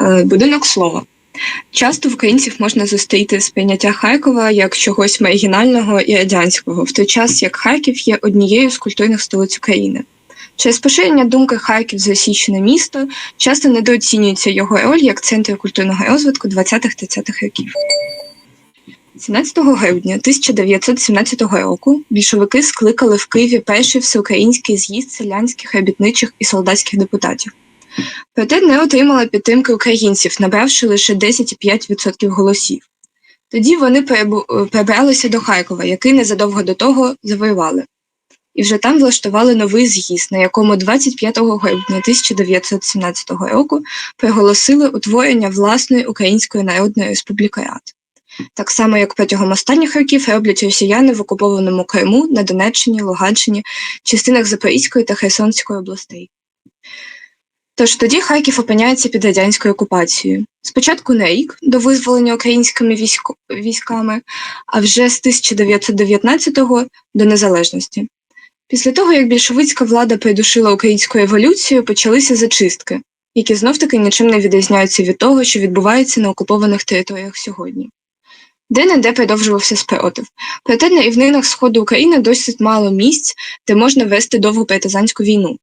Е, Будинок слова. Часто в українців можна зустріти сприйняття Харкова як чогось маргінального і радянського, в той час як Харків є однією з культурних столиць України. Через поширення думки Харків засічене місто часто недооцінюється його роль як центр культурного розвитку 20-30-х років. 17 грудня 1917 року більшовики скликали в Києві перший всеукраїнський з'їзд селянських, робітничих і солдатських депутатів. Проте не отримала підтримки українців, набравши лише 10,5% голосів. Тоді вони перебралися до Харкова, який незадовго до того завоювали. І вже там влаштували новий з'їзд, на якому 25 грудня 1917 року проголосили утворення власної Української Народної Республіки Рад. Так само, як протягом останніх років роблять росіяни в окупованому Криму, на Донеччині, Луганщині, частинах Запорізької та Херсонської областей. Тож тоді Харків опиняється під радянською окупацією. Спочатку на рік до визволення українськими військами, а вже з 1919-го до незалежності. Після того, як більшовицька влада придушила українську революцію, почалися зачистки, які знов-таки нічим не відрізняються від того, що відбувається на окупованих територіях сьогодні. Де-не-де продовжувався спротив. Проте на рівнинах сходу України досить мало місць, де можна вести довгу партизанську війну.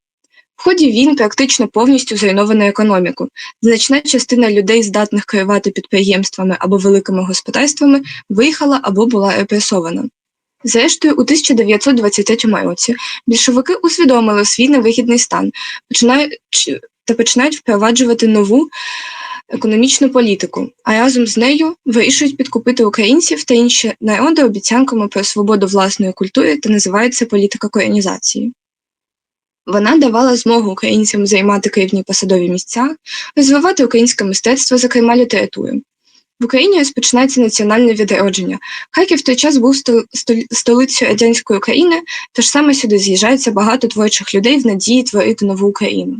В ході війн практично повністю зруйновано економіку. Значна частина людей, здатних керувати підприємствами або великими господарствами, виїхала або була репресована. Зрештою, у 1923 році більшовики усвідомили свій невигідний стан та починають впроваджувати нову економічну політику, а разом з нею вирішують підкупити українців та інші народи обіцянками про свободу власної культури та називається політика колонізації. Вона давала змогу українцям займати керівні посадові місця, розвивати українське мистецтво, зокрема літературу. В Україні розпочинається національне відродження. Харків в той час був стол- стол- столицею радянської України, тож саме сюди з'їжджається багато творчих людей в надії творити нову Україну.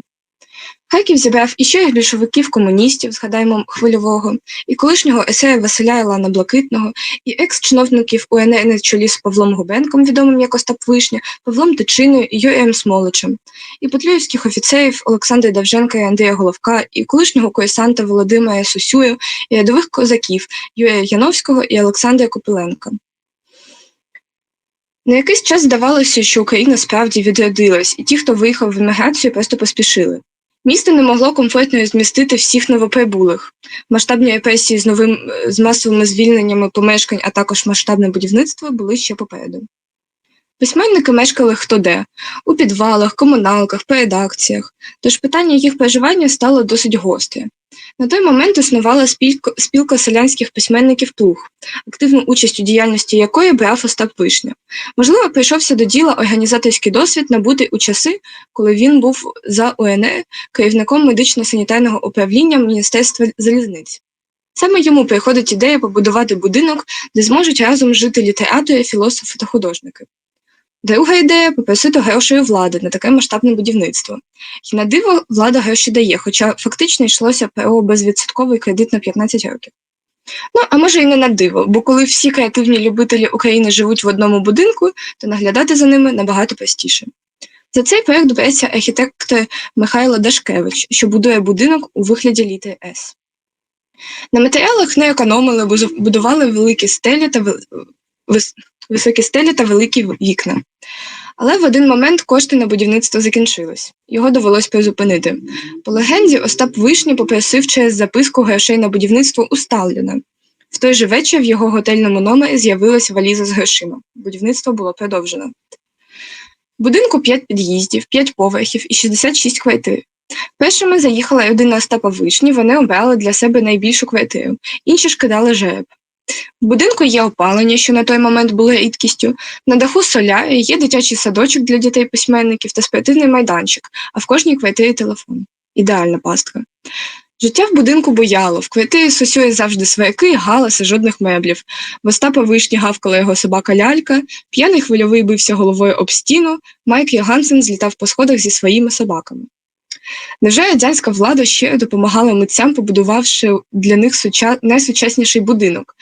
Харків зібрав і щирих більшовиків комуністів, згадаємо хвильового, і колишнього есея Василя Ілана Блакитного, і екс-чиновників УНР на чолі з Павлом Губенком, відомим як Остап Вишня, Павлом Тичиною і Юрієм Смоличем, і петлюївських офіцерів Олександра Давженка і Андрія Головка, і колишнього курсанта Володимира Сусюю, і рядових козаків Юрія Яновського і Олександра Копиленка. На якийсь час здавалося, що Україна справді відродилась, і ті, хто виїхав в еміграцію, просто поспішили. Місто не могло комфортно розмістити всіх новоприбулих. Масштабні репресії з новим з масовими звільненнями помешкань, а також масштабне будівництво були ще попереду. Письменники мешкали хто де у підвалах, комуналках, по редакціях, тож питання їх проживання стало досить гостре. На той момент існувала спілка, селянських письменників Плуг, активну участь у діяльності якої брав Остап Вишня. Можливо, прийшовся до діла організаторський досвід набутий у часи, коли він був за УНР керівником медично-санітарного управління Міністерства залізниць. Саме йому приходить ідея побудувати будинок, де зможуть разом жити літератори, філософи та художники. Друга ідея попросити грошей у влади на таке масштабне будівництво. І на диво влада гроші дає, хоча фактично йшлося про безвідсотковий кредит на 15 років. Ну, а може і не на диво, бо коли всі креативні любителі України живуть в одному будинку, то наглядати за ними набагато простіше. За цей проект береться архітектор Михайло Дашкевич, що будує будинок у вигляді літери С. На матеріалах не економили, бо будували великі стелі та вис- високі стелі та великі вікна. Але в один момент кошти на будівництво закінчились. Його довелось призупинити. По легенді, Остап Вишня попросив через записку грошей на будівництво у Сталіна. В той же вечір в його готельному номері з'явилася валіза з грошима. Будівництво було продовжено. Будинку 5 під'їздів, 5 поверхів і 66 квартир. Першими заїхала родина Остапа Вишні, вони обрали для себе найбільшу квартиру, інші ж кидали жереб. В будинку є опалення, що на той момент було рідкістю, на даху соляри, є дитячий садочок для дітей-письменників та спортивний майданчик, а в кожній квартирі телефон. Ідеальна пастка. Життя в будинку бояло, в квартирі сосює завжди сваяки, галаси, жодних меблів. В Остапа вишні гавкала його собака лялька, п'яний хвильовий бився головою об стіну, Майк Йогансен злітав по сходах зі своїми собаками. Невже радянська влада ще допомагала митцям, побудувавши для них суча... найсучасніший будинок?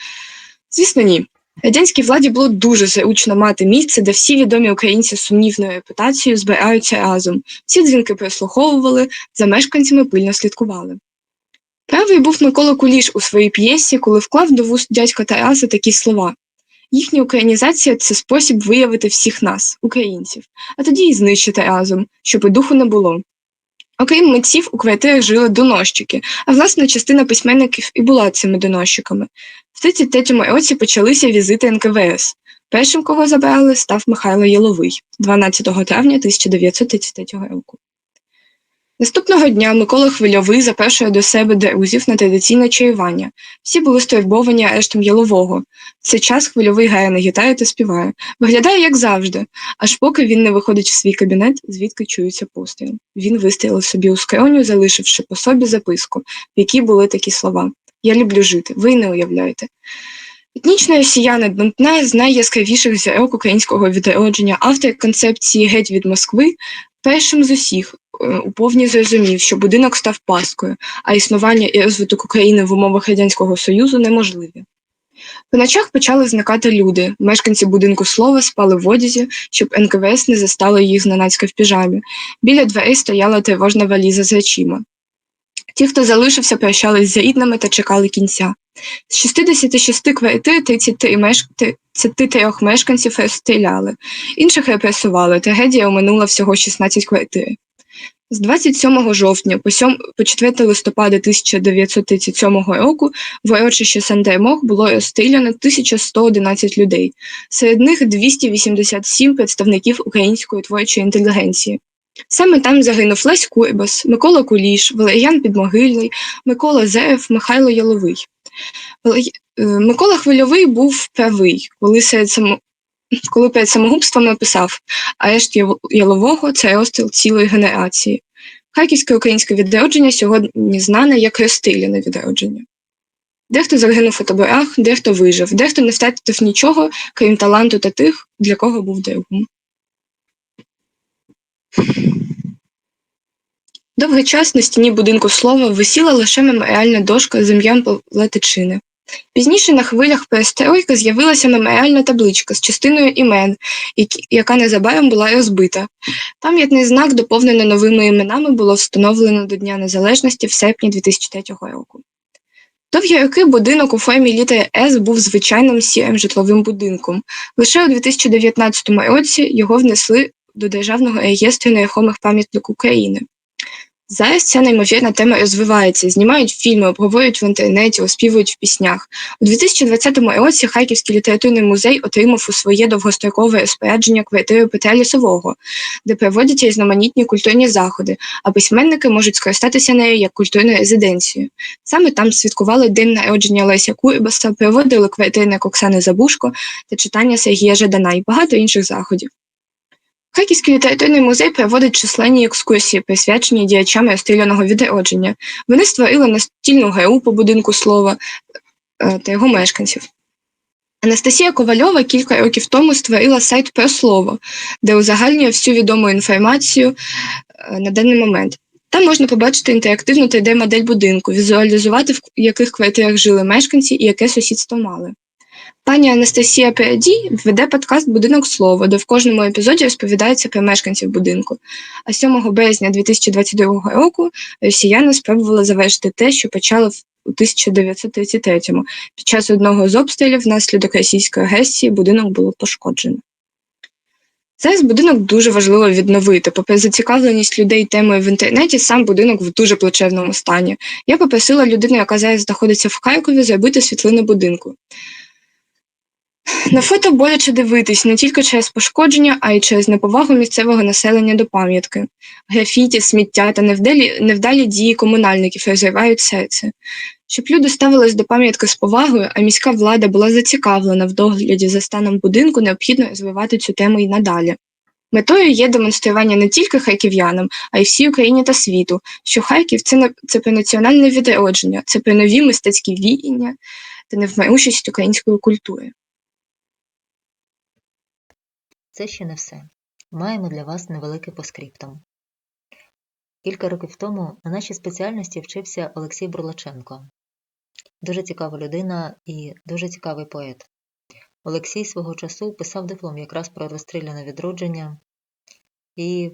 Звісно, ні. Радянській владі було дуже зручно мати місце, де всі відомі українці з сумнівною репутацією збираються разом. Всі дзвінки прослуховували, за мешканцями пильно слідкували. Правий був Микола Куліш у своїй п'єсі, коли вклав до вуст дядька Тараса такі слова. Їхня українізація це спосіб виявити всіх нас, українців, а тоді і знищити разом, щоб і духу не було. Окрім митців, у квартирах жили доносчики, а власна частина письменників і була цими доносчиками. В 33-му році почалися візити НКВС. Першим, кого забрали, став Михайло Яловий 12 травня 1933 року. Наступного дня Микола Хвильовий запрошує до себе друзів на традиційне чаювання. Всі були стурбовані арештом Єлового. В цей час хвильовий грає на гітарі та співає. Виглядає, як завжди, аж поки він не виходить в свій кабінет, звідки чується постріл. Він вистрілив собі у скроню, залишивши по собі записку, в якій були такі слова: Я люблю жити, ви не уявляєте. Етнічна росіяни одна з найяскравіших зірок українського відродження, автор концепції Геть від Москви, першим з усіх уповні зрозумів, що будинок став паскою, а існування і розвиток України в умовах Радянського Союзу неможливі. По ночах почали зникати люди. Мешканці будинку слова спали в одязі, щоб НКВС не застало їх зненацька в піжамі. Біля дверей стояла тривожна валіза з речима. Ті, хто залишився, прощались з рідними та чекали кінця. З 66 квартир 33 меш... 33 мешканців розстріляли, інших репресували. Трагедія оминула всього 16 квартир. З 27 жовтня по, 7... по 4 листопада 1937 року в урочищі Сандермох було розстріляно 1111 людей, серед них 287 представників української творчої інтелігенції. Саме там загинув Лесь Курбас, Микола Куліш, Валеріян Підмогильний, Микола Зеєв, Михайло Яловий. Е, Микола Хвильовий був правий, коли, серед само... коли перед самогубством написав «Арешт Ялового – це розстріл цілої генерації». Харківське українське відродження сьогодні знане як розстріляне відродження. Дехто загинув у таборах, дехто вижив, дехто не втратив нічого, крім таланту та тих, для кого був другом. Довгий час на стіні будинку слова висіла лише меморіальна дошка з ім'ям Павла Тичини. Пізніше на хвилях перестройки з'явилася меморіальна табличка з частиною імен, яка незабаром була розбита. Пам'ятний знак, доповнений новими іменами, було встановлено до Дня Незалежності в серпні 2003 року. Довгі роки будинок у формі літери С був звичайним сірим житловим будинком. Лише у 2019 році його внесли до Державного реєстру нерухомих пам'яток України. Зараз ця неймовірна тема розвивається, знімають фільми, обговорюють в інтернеті, оспівують в піснях. У 2020 році Харківський літературний музей отримав у своє довгострокове розпорядження квартиру Петра Лісового, де проводяться різноманітні культурні заходи, а письменники можуть скористатися нею як культурною резиденцією. Саме там святкували день народження Леся Курбаса, проводили квартирник Оксани Забушко та читання Сергія Жадана і багато інших заходів. Харківський літературний музей проводить численні екскурсії, присвячені діячам розстріляного відродження. Вони створили настільну гру по будинку слова е, та його мешканців. Анастасія Ковальова кілька років тому створила сайт про слово, де узагальнює всю відому інформацію е, на даний момент. Там можна побачити інтерактивну 3D-модель будинку, візуалізувати, в яких квартирах жили мешканці і яке сусідство мали. Пані Анастасія Передій веде подкаст Будинок слово, де в кожному епізоді розповідається про мешканців будинку. А 7 березня 2022 року росіяни спробували завершити те, що почали в- у 1933-му. Під час одного з обстрілів внаслідок російської агресії будинок було пошкоджено. Зараз будинок дуже важливо відновити. Попри зацікавленість людей темою в інтернеті, сам будинок в дуже плачевному стані. Я попросила людину, яка зараз знаходиться в Харкові, зробити світлини будинку. На фото боляче дивитись не тільки через пошкодження, а й через неповагу місцевого населення до пам'ятки. Графіті, сміття та невдалі, невдалі дії комунальників розривають серце. Щоб люди ставились до пам'ятки з повагою, а міська влада була зацікавлена в догляді за станом будинку, необхідно розвивати цю тему і надалі. Метою є демонстрування не тільки харків'янам, а й всій Україні та світу, що Харків це, це про національне відродження, це про нові мистецькі віяння та невмирущість української культури. Це ще не все. Маємо для вас невелике поскріптом. Кілька років тому на нашій спеціальності вчився Олексій Бурлаченко. Дуже цікава людина і дуже цікавий поет. Олексій свого часу писав диплом якраз про розстріляне відродження і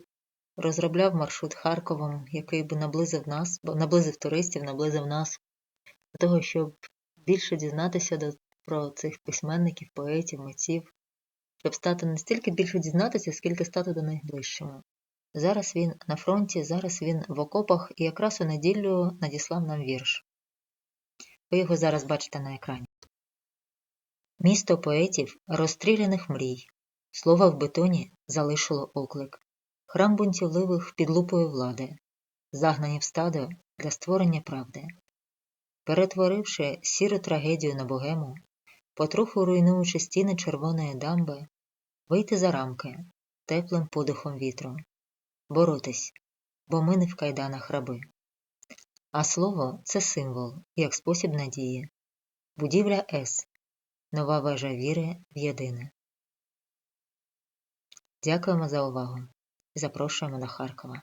розробляв маршрут Харковом, який би наблизив нас, бо наблизив туристів, наблизив нас для того, щоб більше дізнатися про цих письменників, поетів, митців, щоб стати не стільки більше дізнатися, скільки стати до них ближчими. Зараз він на фронті, зараз він в окопах і якраз у неділю надіслав нам вірш. Ви його зараз бачите на екрані. Місто поетів, розстріляних мрій, слова в бетоні залишило оклик, храм бунтівливих під лупою влади, загнані в стадо для створення правди. Перетворивши сіру трагедію на богему, потроху руйнуючи стіни червоної дамби, вийти за рамки теплим подихом вітру, боротись, бо ми не в кайданах раби. А слово це символ, як спосіб надії, будівля С, нова вежа віри в єдине. Дякуємо за увагу запрошуємо до Харкова.